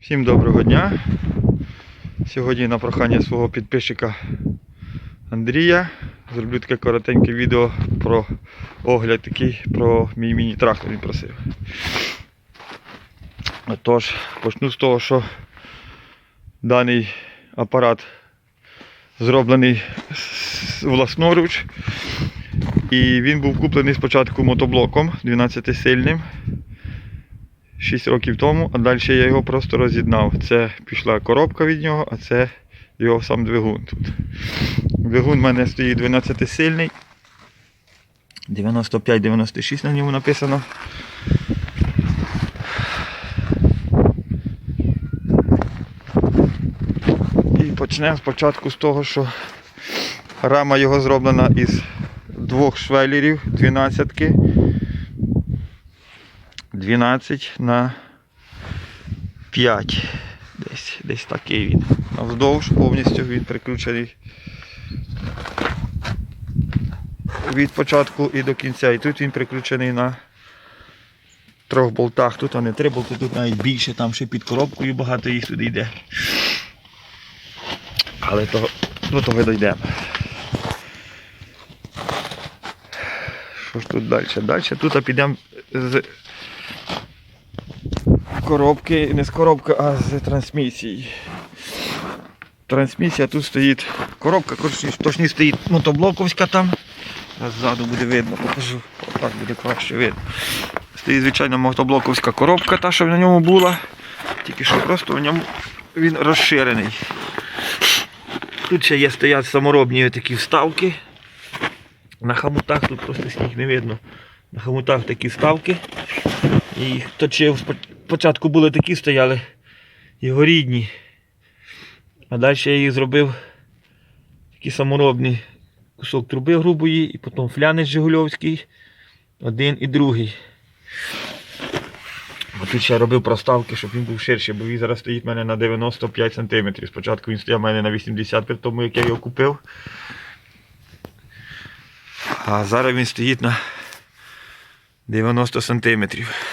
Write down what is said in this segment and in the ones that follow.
Всім доброго дня. Сьогодні на прохання свого підписчика Андрія зроблю таке коротеньке відео про огляд такий про мій міні-трактор він просив. Отож, почну з того, що даний апарат зроблений власноруч. І він був куплений спочатку мотоблоком 12-сильним. 6 років тому, а далі я його просто роз'єднав. Це пішла коробка від нього, а це його сам двигун тут. Двигун в мене стоїть 12-сильний. 95-96 на ньому написано. І почнемо спочатку з того, що рама його зроблена із двох швелерів 12 12 на 5. Десь, десь такий він. Навздовж повністю він прикручений від початку і до кінця. І тут він прикручений на трьох болтах. Тут а не три болти, тут навіть більше, там ще під коробкою багато їх туди йде. Але того, до того дійдемо. Що ж тут далі? Далі тут підемо з коробки, не з коробки, а з трансмісії. Трансмісія тут стоїть коробка, точніше, стоїть мотоблоковська там. Ззаду буде видно, покажу. Так буде краще видно. Стоїть звичайно мотоблоковська коробка, та, що на ньому була. Тільки що просто в ньому він розширений. Тут ще є стоять саморобні такі вставки. На хамутах тут просто сніг не видно. На хамутах такі вставки. І точив. Спочатку були такі стояли, його рідні. А далі я їх зробив такі саморобні кусок труби грубої, і потім флянець Жигульовський, один і другий. Бо тут ще робив проставки, щоб він був ширший, бо він зараз стоїть в мене на 95 см. Спочатку він стояв в мене на 80 при тому, як я його купив. А зараз він стоїть на 90 сантиметрів.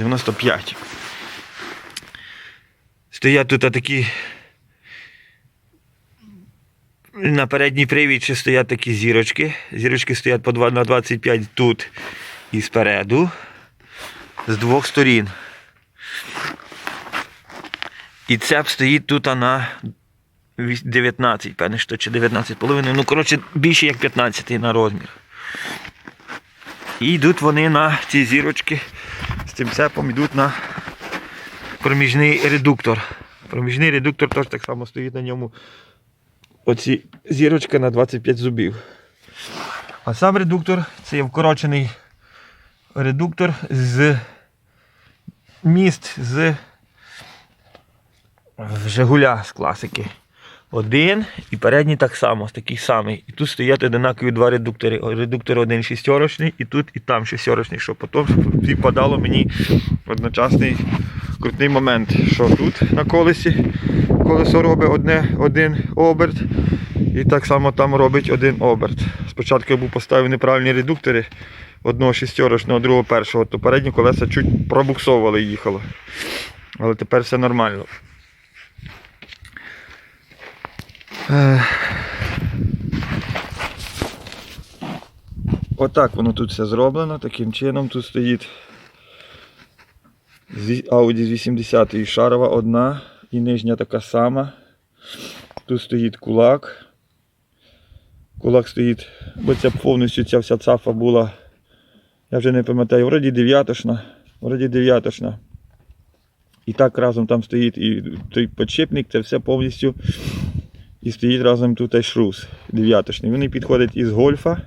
95. Стоять тут такі. На передній привід ще стоять такі зірочки. Зірочки стоять по 2 на 25 тут і спереду. З двох сторін. І цеп стоїть тут на 19, певне, що чи 19,5. Ну, коротше, більше як 15 на розмір. І йдуть вони на ці зірочки з цим цепом йдуть на проміжний редуктор. Проміжний редуктор теж так само стоїть на ньому. Оці зірочки на 25 зубів. А сам редуктор це є вкорочений редуктор з міст з Жигуля з класики. Один і передній так само, такий самий. І тут стоять одинакові два редуктори. Редуктор один шістерочний, і тут, і там шістерочний, щоб потім відпадало мені одночасний крутний момент, що тут на колесі колесо робить одне, один оберт, і так само там робить один оберт. Спочатку я був поставив неправильні редуктори, одного шістерочного, другого першого, то передні колеса чуть пробуксовували і їхало. Але тепер все нормально. Е. Отак воно тут все зроблено, таким чином тут стоїть Audi з 80 ї шарова одна і нижня така сама. Тут стоїть кулак. Кулак стоїть, бо ця повністю ця вся цафа була, я вже не пам'ятаю, вроді дев'ятошна, вроді дев'ятошна. І так разом там стоїть і той подшипник, це все повністю. І стоїть разом тут і шрус дев'яточний. Вони підходять із гольфа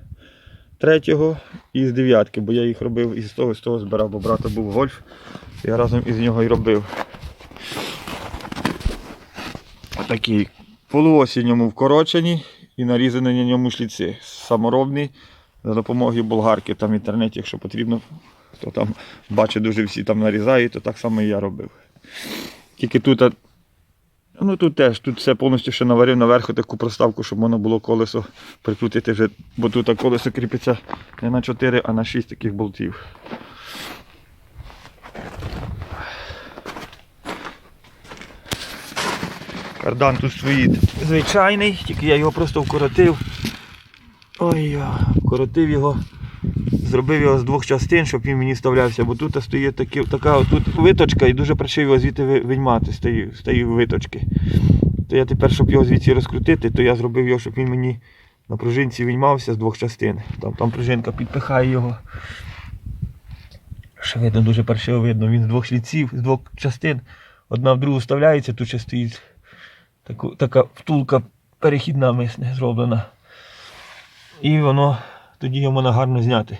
третього і з дев'ятки, бо я їх робив із того, з того збирав, бо брата був гольф. Я разом із нього і робив. Отакий. Полуосі ньому вкорочені і нарізані на ньому шліци. Саморобні за допомогою болгарки там в інтернеті, якщо потрібно, хто там бачить, дуже всі там нарізають, то так само і я робив. Тільки тут Ну Тут теж тут все повністю ще наварив наверху таку проставку, щоб воно було колесо прикрутити вже, бо тут колесо кріпиться не на 4, а на 6 таких болтів. Кардан тут стоїть звичайний, тільки я його просто вкоротив. Ой, вкоротив його. Зробив його з двох частин, щоб він мені вставлявся, бо тут стоїть такі, така тут виточка і дуже його звідти виймати з тієї, з тієї виточки. То я тепер, щоб його звідси розкрутити, то я зробив його, щоб він мені на пружинці виймався з двох частин. Там, там пружинка підпихає його. Ще видно, дуже паршиво видно. Він з двох шліців, з двох частин. Одна в другу вставляється, тут ще стоїть таку, така втулка перехідна мисне зроблена. І воно тоді його можна гарно зняти.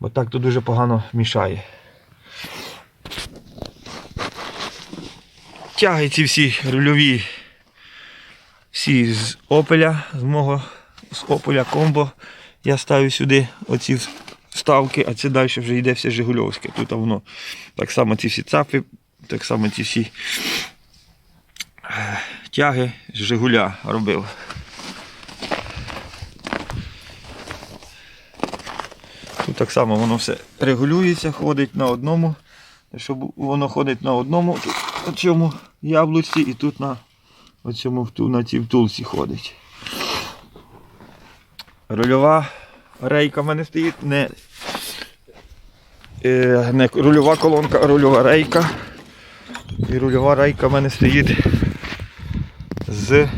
Бо так то дуже погано мішає. Тяги ці всі рульові, всі з опеля, з мого з опеля комбо. Я ставлю сюди оці вставки, а це далі вже йде все Жигульовське. Тут воно так само ці всі цапи, так само ці всі е, тяги з Жигуля робив. Так само воно все регулюється, ходить на одному. Щоб воно ходить на одному на цьому яблуці і тут на, оцьому, на цій втулці ходить. Рульова рейка в мене стоїть, не, е, не рульова колонка, а рульова рейка. І рульова рейка в мене стоїть з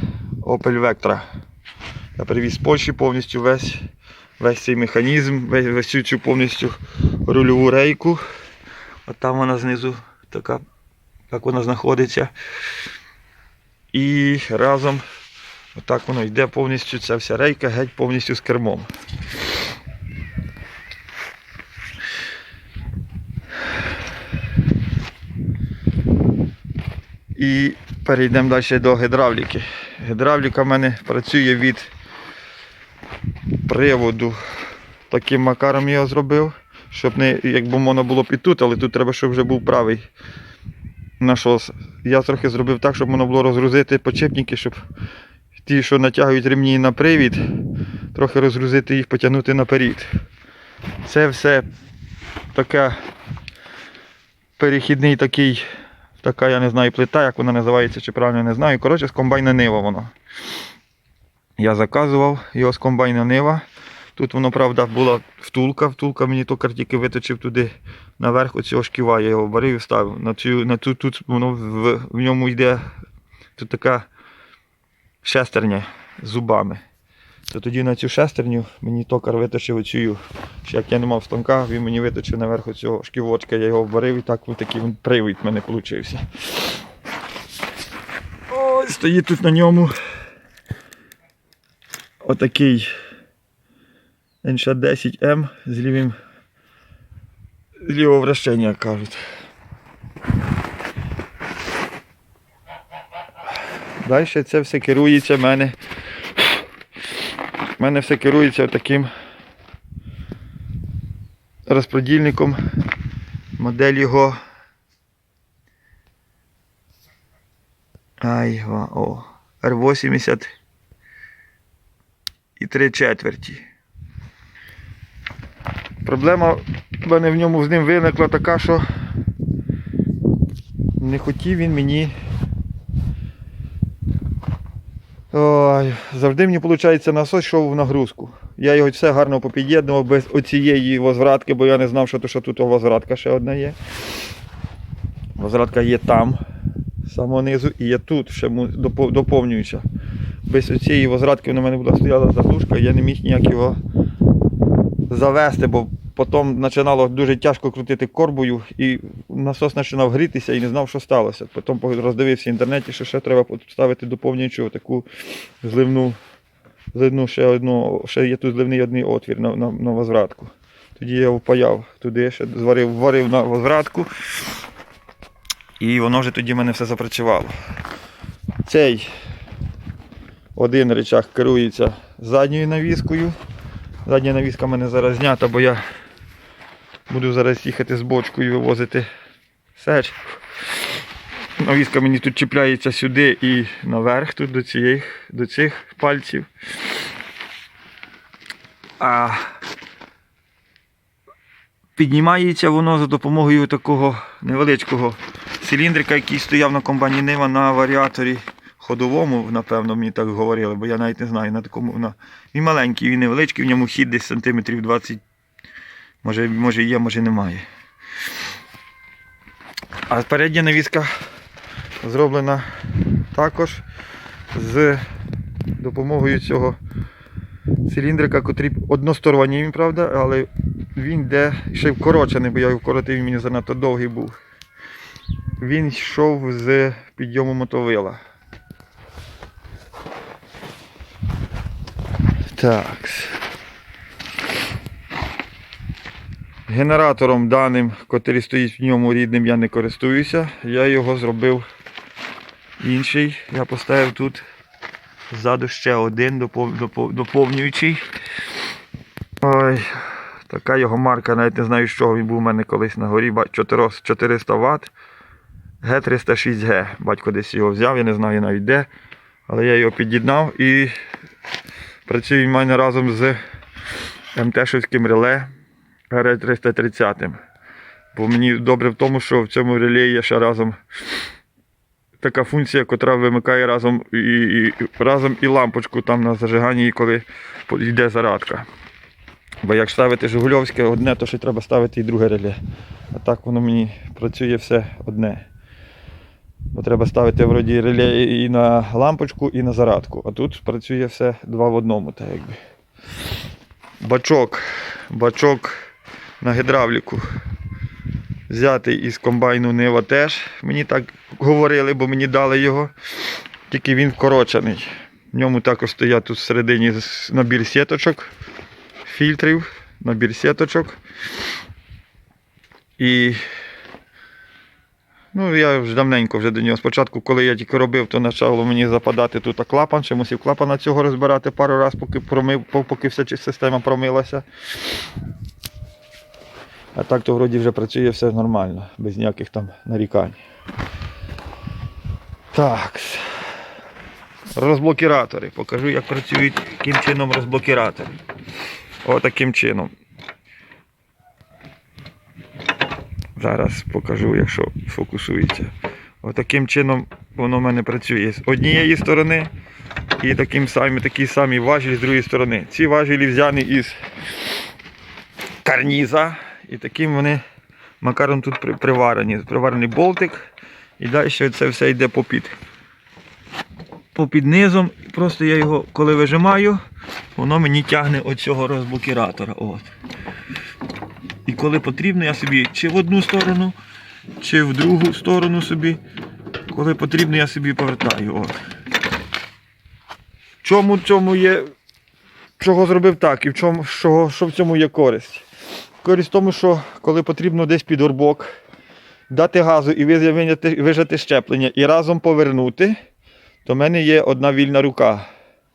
Opel Vectra. Я привіз з Польщі повністю весь, весь цей механізм, весь, весь цю, повністю рульову рейку. От там вона знизу така, як вона знаходиться. І разом отак воно йде повністю, ця вся рейка геть повністю з кермом. І перейдемо далі до гідравліки. Гідравліка в мене працює від приводу. Таким макаром я зробив, щоб не якби воно було б і тут, але тут треба, щоб вже був правий насос. Я трохи зробив так, щоб воно було розгрузити почепники, щоб ті, що натягують ремні на привід, трохи розгрузити їх, потягнути наперед. Це все таке перехідний такий, така, я не знаю, плита, як вона називається, чи правильно не знаю. Коротше, з комбайна нива воно. Я заказував його з комбайна нива. Тут воно, правда, була втулка. Втулка мені токар тільки виточив туди наверх оцього шківа. Я його варив і вставив. На цю, на ту, тут воно в, в ньому йде тут така шестерня з зубами. То тоді на цю шестерню мені токар виточив оцю, як я не мав станка, він мені виточив наверх оцього шківочка, я його варив і так такий привід в мене вийшов. Ось стоїть тут на ньому отакий НШ-10М з лівим з лівого вращення, як кажуть. Далі це все керується в мене. В мене все керується таким розподільником. Модель його. Ай, о. R80 і 3 четверті. Проблема в мене в ньому з ним виникла така, що не хотів він мені. Ой, завжди мені виходить насос йшов в нагрузку. Я його все гарно попід'єднував без оцієї возвратки, бо я не знав, що, то, що тут возвратка ще одна є. Возвратка є там, з самого низу, і є тут, ще му- допо- доповнююча. Без цієї возвратки на мене була стояла заглушка, я не міг ніяк його завести, бо потім починало дуже тяжко крутити корбою, і насос починав грітися і не знав, що сталося. Потім роздивився в інтернеті, що ще треба поставити доповнюючу таку зливну, зливну ще одну, ще є тут зливний одний отвір на, на, на возвратку. Тоді я впаяв туди, ще зварив, варив на возвратку. І воно вже тоді в мене все запрацювало. Цей один речах керується задньою навіскою. Задня навіска в мене зараз знята, бо я буду зараз їхати з бочкою вивозити сеч. Навіска мені тут чіпляється сюди і наверх, тут до, цієї, до цих пальців. А піднімається воно за допомогою такого невеличкого циліндрика, який стояв на комбайні Нива на варіаторі ходовому, напевно, мені так говорили, бо я навіть не знаю, на такому. На... Він маленький, він невеличкий, в ньому хід десь сантиметрів 20. Може, може є, може немає. А передня навіска зроблена також з допомогою цього циліндрика, котрий односторонній, правда, але він йде ще вкорочений, бо я вкоротив, він мені занадто довгий був. Він йшов з підйому мотовила. Так. Генератором даним, котрий стоїть в ньому рідним, я не користуюся. Я його зробив інший. Я поставив тут ззаду ще один допов- допов- доповнюючий. Ой, така його марка, навіть не знаю, з чого він був у мене колись на горі. 400 400 Вт. Г306Г. Батько десь його взяв, я не знаю навіть де. Але я його під'єднав і працює в мене разом з МТ-шівським реле ГР330. Бо мені добре в тому, що в цьому реле є ще разом така функція, яка вимикає разом і, і, разом і лампочку там на зажиганні, коли йде зарядка. Бо як ставити Жигульовське одне, то ще треба ставити і друге реле. А так воно мені працює все одне. Бо треба ставити вроді реле і на лампочку, і на зарядку. А тут працює все два в одному. Так якби. Бачок. Бачок на гідравліку. Взятий із комбайну Нива теж. Мені так говорили, бо мені дали його. Тільки він вкорочений. В ньому також стоять тут всередині набір сіточок, фільтрів, набір сіточок. І ну, я вже давненько вже до нього. Спочатку, коли я тільки робив, то почало мені западати тут клапан, ще мусив клапана цього розбирати пару разів, поки, промив, поки вся система промилася. А так то вроді вже працює все нормально, без ніяких там нарікань. Так. Розблокіратори. Покажу, як працюють, яким чином розблокіратори. Отаким чином. Зараз покажу, якщо фокусується. Отаким чином воно в мене працює з однієї сторони і таким самі, такий самий важіль з другої сторони. Ці важелі взяні із карніза. І таким вони макаром тут приварені. Приварений болтик. І далі це все йде попід. Попід низом. Просто я його, коли вижимаю, воно мені тягне оцього розблокіратора. От. Коли потрібно, я собі чи в одну сторону, чи в другу сторону собі. Коли потрібно, я собі повертаю. От. В чому цьому є. Чого зробив так і в чому, що, що в цьому є користь? Користь в тому, що коли потрібно десь під горбок, дати газу і виняти- вижати щеплення і разом повернути, то в мене є одна вільна рука.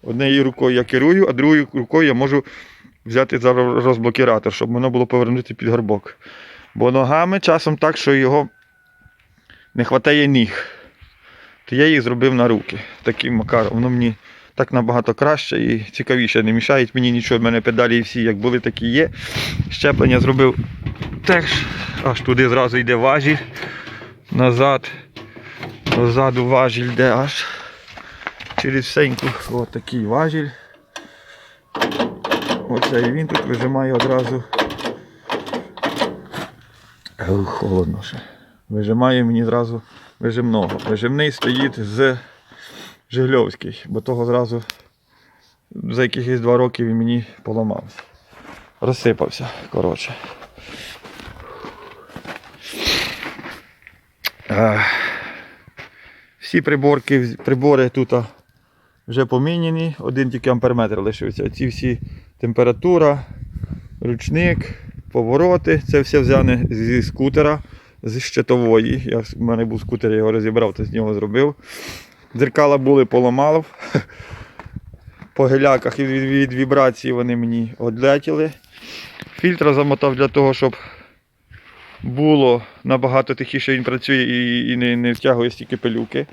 Однією рукою я керую, а другою рукою я можу взяти за розблокіратор, щоб воно було повернути під горбок. Бо ногами часом так, що його не вистачає ніг. То я їх зробив на руки. Таким макаром. Воно мені так набагато краще і цікавіше. Не мішають мені нічого. В мене педалі всі як були, так і є. Щеплення зробив теж. Аж туди зразу йде важіль. Назад. Позаду важіль йде аж через всеньку. Ось такий важіль. Оце і він тут вижимає одразу. Холодно ще. Вижимає мені зразу вижимного. Вижимний стоїть з Жигльовський, бо того зразу за якихось два роки він мені поламався. Розсипався, коротше. Всі приборки, прибори тут вже поміняні, один тільки амперметр лишився. Ці всі температура, ручник, повороти, це все взяне зі скутера, з щитової. Я, в мене був скутер, я його розібрав, то з нього зробив. Дзеркала були поламав. По геляках від, від вібрації вони мені одлетіли. Фільтр замотав для того, щоб було набагато тихіше він працює і, і не, не втягує стільки пилюки.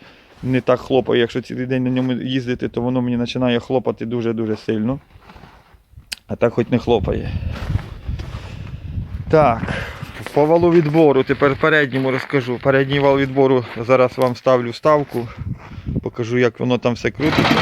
Не так хлопає, якщо цілий день на ньому їздити, то воно мені починає хлопати дуже-дуже сильно. А так хоч не хлопає. Так, по валу відбору, тепер передньому розкажу. Передній вал відбору зараз вам ставлю ставку. Покажу, як воно там все крутиться.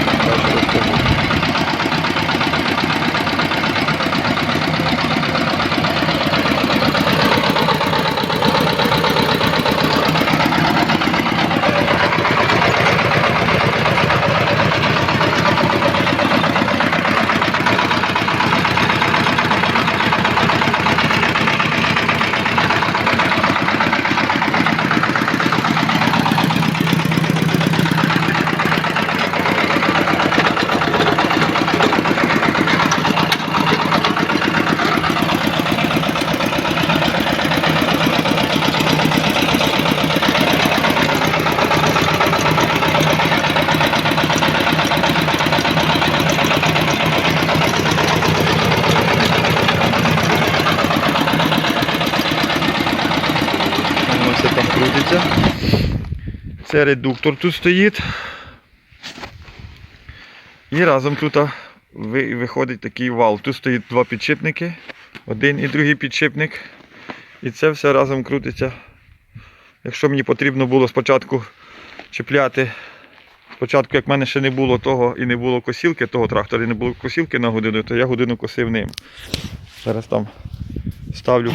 Там. Це редуктор тут стоїть. І разом тут виходить такий вал. Тут стоїть два підшипники, один і другий підшипник. І це все разом крутиться. Якщо мені потрібно було спочатку чіпляти, спочатку, як в мене ще не було того і не було косілки, того трактора і не було косілки на годину, то я годину косив ним. Зараз там ставлю.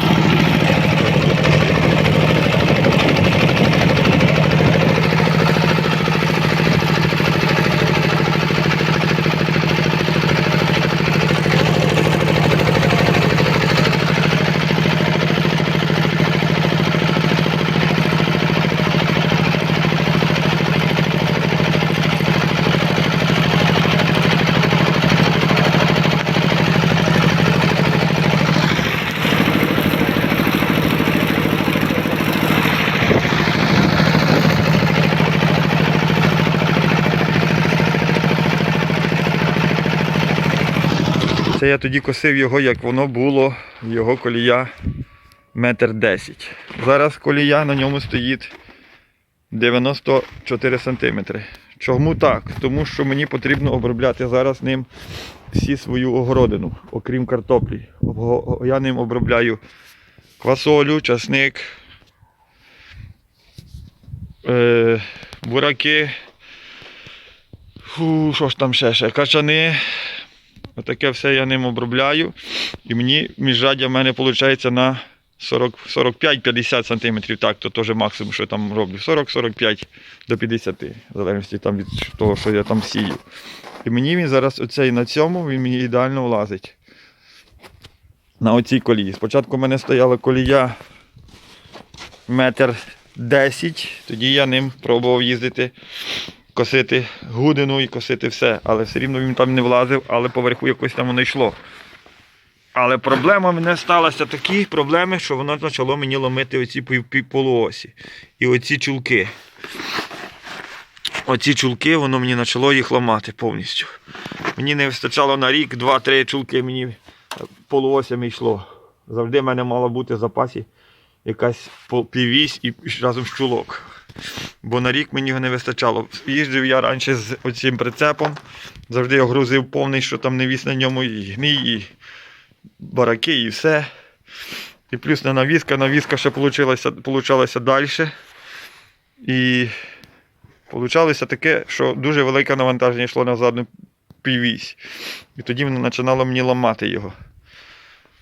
Це я тоді косив його, як воно було, його колія метр десять. Зараз колія на ньому стоїть 94 сантиметри. Чому так? Тому що мені потрібно обробляти зараз ним всі свою огородину, окрім картоплі. Я ним обробляю квасолю, часник, е, бураки. Фу, що ж там ще ще? Качани. Отаке все я ним обробляю. І мені міжряддя в мене виходить на 45-50 см. Так, то теж максимум, що я там роблю. 40-45 до 50, в залежності там від того, що я там сію. І мені він зараз оцей на цьому він мені ідеально влазить. На оцій колії. Спочатку в мене стояла колія метр 10, тоді я ним пробував їздити косити гудину і косити все, але все рівно він там не влазив, але поверху якось там воно йшло. Але проблема мене сталася такі проблеми, що воно почало мені ломити оці полуосі. І оці чулки. Оці чулки, воно мені почало їх ламати повністю. Мені не вистачало на рік, два-три чулки мені полуосями йшло. Завжди в мене мала бути в запасі якась піввісь і разом з чулок. Бо на рік мені його не вистачало. Їздив я раніше з оцим прицепом, завжди його грузив повний, що там не віз на ньому і гній, і бараки, і все. І плюс на навіска, навіска ще получалася далі. І получалося таке, що дуже велике навантаження йшло на задню піввісь. І тоді воно починало мені ламати його.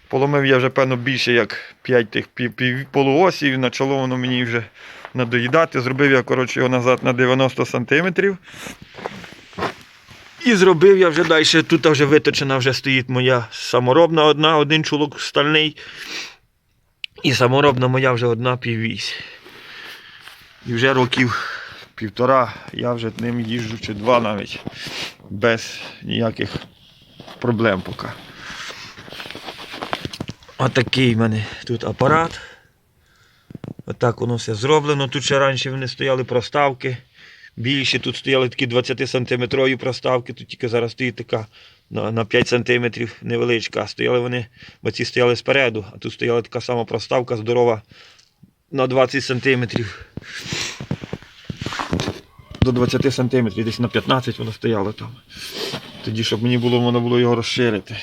Поломив я вже, певно, більше як 5 тих полуосів, і почало воно мені вже надоїдати. Зробив я коротше, його назад на 90 сантиметрів. І зробив я вже далі. Тут вже виточена вже стоїть моя саморобна одна, один чулок стальний. І саморобна моя вже одна піввісь. І вже років півтора я вже ним їжджу, чи два навіть, без ніяких проблем поки. Отакий в мене тут апарат. Отак воно все зроблено. Тут ще раніше вони стояли проставки. Більші тут стояли такі 20 сантиметрові проставки, тут тільки зараз стоїть така на 5 сантиметрів невеличка. А стояли вони, бо ці стояли спереду, а тут стояла така сама проставка здорова на 20 сантиметрів. До 20 сантиметрів, десь на 15 воно стояло там. Тоді, щоб мені було, воно було його розширити.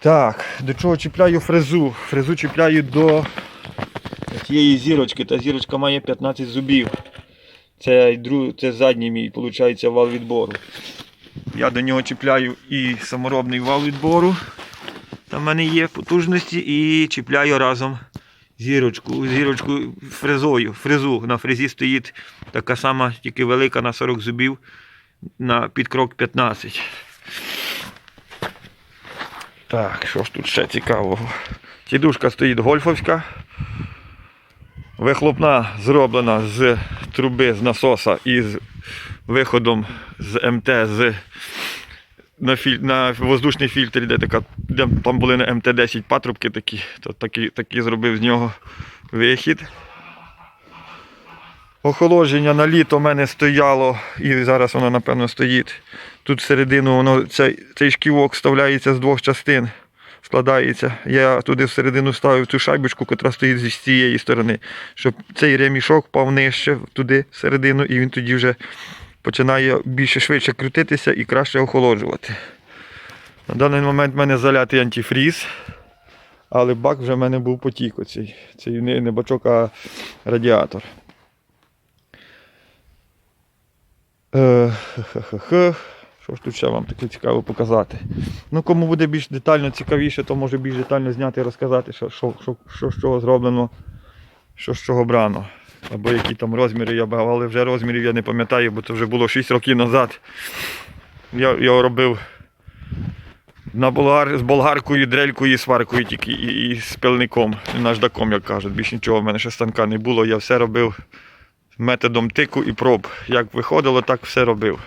Так, до чого чіпляю фрезу? Фрезу чіпляю до цієї зірочки. Та зірочка має 15 зубів. Це, це задній мій, виходить, вал відбору. Я до нього чіпляю і саморобний вал відбору. Там в мене є потужності і чіпляю разом зірочку, зірочку фрезою. Фрезу. На фрезі стоїть така сама, тільки велика на 40 зубів на підкрок 15. Так, що ж тут ще цікавого? Тідушка стоїть гольфовська. Вихлопна зроблена з труби з насоса і з виходом з МТ з на, філь, на воздушний фільтр, де така, де там були на МТ-10 патрубки такі, то такі, такі зробив з нього вихід. Охолодження на літо в мене стояло, і зараз воно, напевно, стоїть. Тут всередину воно, цей, цей шківок вставляється з двох частин, складається. Я туди всередину ставив цю шайбочку, яка стоїть з цієї сторони, щоб цей ремішок впав нижче туди всередину, і він тоді вже починає більше швидше крутитися і краще охолоджувати. На даний момент в мене залятий антифріз, але бак вже в мене був потік оцей. Це не, бачок, а радіатор. Е, хе-хе-хе. Що ж тут ще вам таке цікаво показати? Ну, кому буде більш детально цікавіше, то може більш детально зняти і розказати, що, що, що, що з чого зроблено, що з чого брано. Або які там розміри я брав, але вже розмірів я не пам'ятаю, бо це вже було 6 років назад. Я його робив на болгар, з болгаркою, дрелькою, і сваркою тільки і, і з пилником, і наждаком, як кажуть. Більш нічого в мене ще станка не було. Я все робив методом тику і проб. Як виходило, так все робив.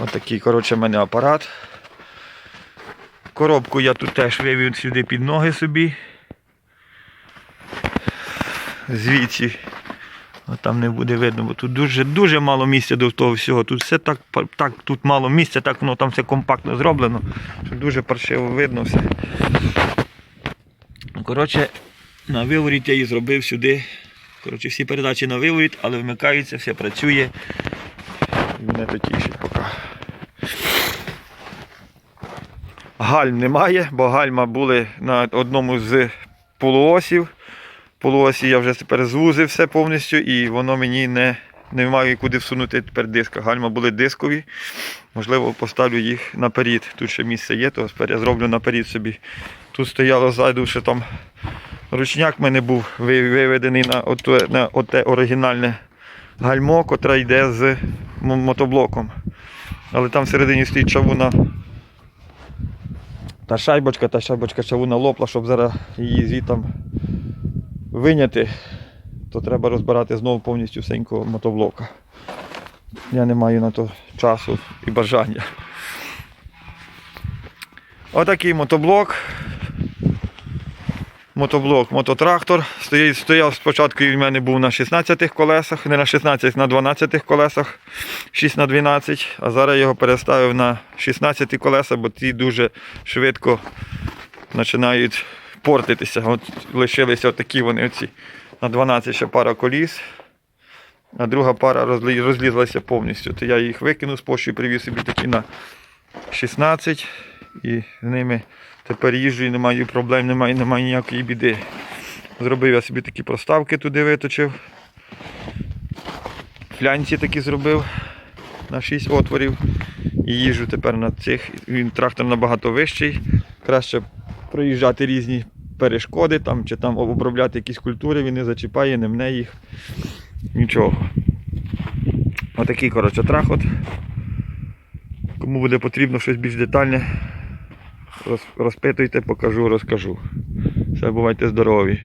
Отакий, коротше, в мене апарат. Коробку я тут теж вивів сюди під ноги собі. Звідси. От там не буде видно, бо тут дуже дуже мало місця до того всього. Тут все так, так тут мало місця, так воно там все компактно зроблено, що дуже паршиво видно все. Коротше, на виворіт я її зробив сюди. Коротше, всі передачі на виворіт, але вмикаються, все працює. І мене то тішить поки. Гальм немає, бо гальма були на одному з полуосів. Полуосі я вже тепер звузив все повністю і воно мені не, не маю куди всунути тепер диска. Гальма були дискові. Можливо, поставлю їх наперед. Тут ще місце є, то я зроблю наперед собі. Тут стояло ззаду, ще там ручняк в мене був виведений на оте, на оте оригінальне гальмо, котре йде з мотоблоком. Але там всередині стоїть чавуна. Та шайбочка, та шайбочка чавуна лопла, щоб зараз її звітом виняти, то треба розбирати знову повністю всенького мотоблока. Я не маю на то часу і бажання. Отакий мотоблок. Мотоблок, мототрактор. Стояв спочатку він в мене був на 16 колесах, не на 16, на 12 колесах, 6 на 12, а зараз його переставив на 16 колеса, бо ті дуже швидко починають портитися. От лишилися такі вони оці. На 12 ще пара коліс, а друга пара розлізлася повністю. То я їх викинув з пошти, привіз собі такі на 16 і з ними тепер їжджу і не маю проблем, немає, немає ніякої біди. Зробив я собі такі проставки туди виточив. Флянці такі зробив на 6 отворів. І їжджу тепер на цих. Він трактор набагато вищий. Краще проїжджати різні перешкоди там, чи там обробляти якісь культури, він не зачіпає, не мне їх. Нічого. Отакий, коротше, трахот. Кому буде потрібно щось більш детальне, розпитуйте, покажу, розкажу. Все, бувайте здорові.